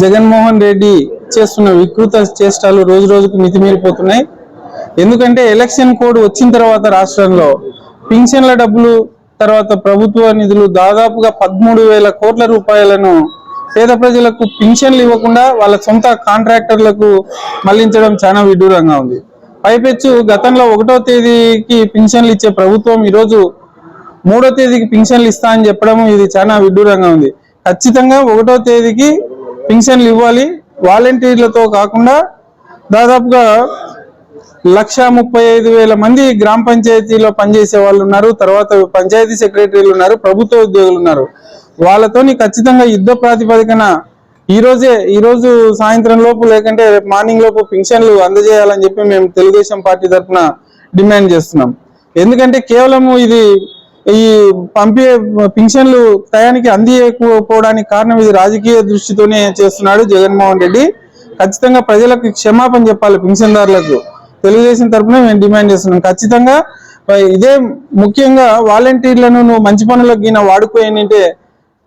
జగన్మోహన్ రెడ్డి చేస్తున్న వికృత చేష్టాలు రోజు రోజుకు మితిమీరిపోతున్నాయి. ఎందుకంటే ఎలక్షన్ కోడ్ వచ్చిన తర్వాత రాష్ట్రంలో పింఛన్ల డబ్బులు తర్వాత ప్రభుత్వ నిధులు దాదాపుగా పదమూడు వేల కోట్ల రూపాయలను పేద ప్రజలకు పింఛన్లు ఇవ్వకుండా వాళ్ళ సొంత కాంట్రాక్టర్లకు మళ్ళించడం చాలా విడ్డూరంగా ఉంది. పైపెచ్చు గతంలో ఒకటో తేదీకి పింఛన్లు ఇచ్చే ప్రభుత్వం ఈరోజు మూడో తేదీకి పింఛన్లు ఇస్తా అని చెప్పడం ఇది చాలా విడ్డూరంగా ఉంది. ఖచ్చితంగా ఒకటో తేదీకి పింఛన్లు ఇవ్వాలి. వాలంటీర్లతో కాకుండా దాదాపుగా లక్ష ముప్పై ఐదు వేల మంది గ్రామ పంచాయతీలో పనిచేసే వాళ్ళు ఉన్నారు. తర్వాత పంచాయతీ సెక్రటరీలు ఉన్నారు ప్రభుత్వ ఉద్యోగులు ఉన్నారు. వాళ్ళతోని ఖచ్చితంగా యుద్ధ ప్రాతిపదికన ఈ రోజే ఈ రోజు సాయంత్రం లోపు లేకంటే రేపు మార్నింగ్ లోపు పింఛన్లు అందజేయాలని చెప్పి మేము తెలుగుదేశం పార్టీ తరఫున డిమాండ్ చేస్తున్నాం. ఎందుకంటే కేవలం ఇది ఈ పంపే పింఛన్లు టయానికి అందియకపోవడానికి కారణం ఇది రాజకీయ దృష్టితోనే చేస్తున్నాడు జగన్మోహన్ రెడ్డి. ఖచ్చితంగా ప్రజలకు క్షమాపణ చెప్పాలి పింఛన్దారులకు. తెలుగుదేశం తరఫున మేము డిమాండ్ చేస్తున్నాం. ఖచ్చితంగా ఇదే ముఖ్యంగా వాలంటీర్లను నువ్వు మంచి పనులకు గిన వాడుకోయానంటే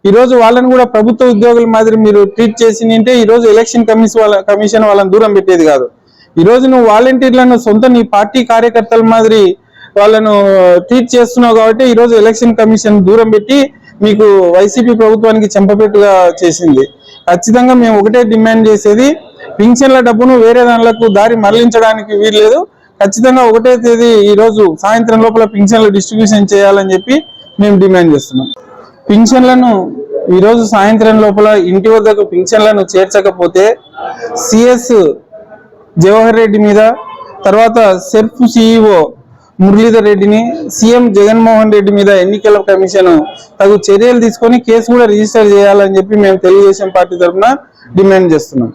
ఈరోజు వాళ్ళని కూడా ప్రభుత్వ ఉద్యోగుల మాదిరి మీరు ట్రీట్ చేసి ఈరోజు ఎలక్షన్ కమిషన్ వాళ్ళ కమిషన్ వాళ్ళని దూరం పెట్టేది కాదు. ఈ రోజు నువ్వు వాలంటీర్లను సొంత నీ పార్టీ కార్యకర్తల మాదిరి వాళ్ళను ట్రీట్ చేస్తున్నావు కాబట్టి ఈ రోజు ఎలక్షన్ కమిషన్ దూరం పెట్టి మీకు వైసీపీ ప్రభుత్వానికి చెంపపెట్టుగా చేసింది. ఖచ్చితంగా మేము ఒకటే డిమాండ్ చేసేది పింఛన్ల డబ్బును వేరే దానిలకు దారి మరలించడానికి వీల్లేదు. ఖచ్చితంగా ఒకటే తేదీ ఈ రోజు సాయంత్రం లోపల పింఛన్లు డిస్ట్రిబ్యూషన్ చేయాలని చెప్పి మేము డిమాండ్ చేస్తున్నాం. పింఛన్లను ఈరోజు సాయంత్రం లోపల ఇంటి వద్దకు పింఛన్లను చేర్చకపోతే సిఎస్ జవహర్ రెడ్డి మీద తర్వాత సెర్ఫ్ సిఇఓ మురళీధర్ రెడ్డిని సీఎం జగన్మోహన్ రెడ్డి మీద ఎన్నికల కమిషన్ తగు చర్యలు తీసుకొని కేసు కూడా రిజిస్టర్ చేయాలని చెప్పి మేము తెలుగుదేశం పార్టీ తరఫున డిమాండ్ చేస్తున్నాం.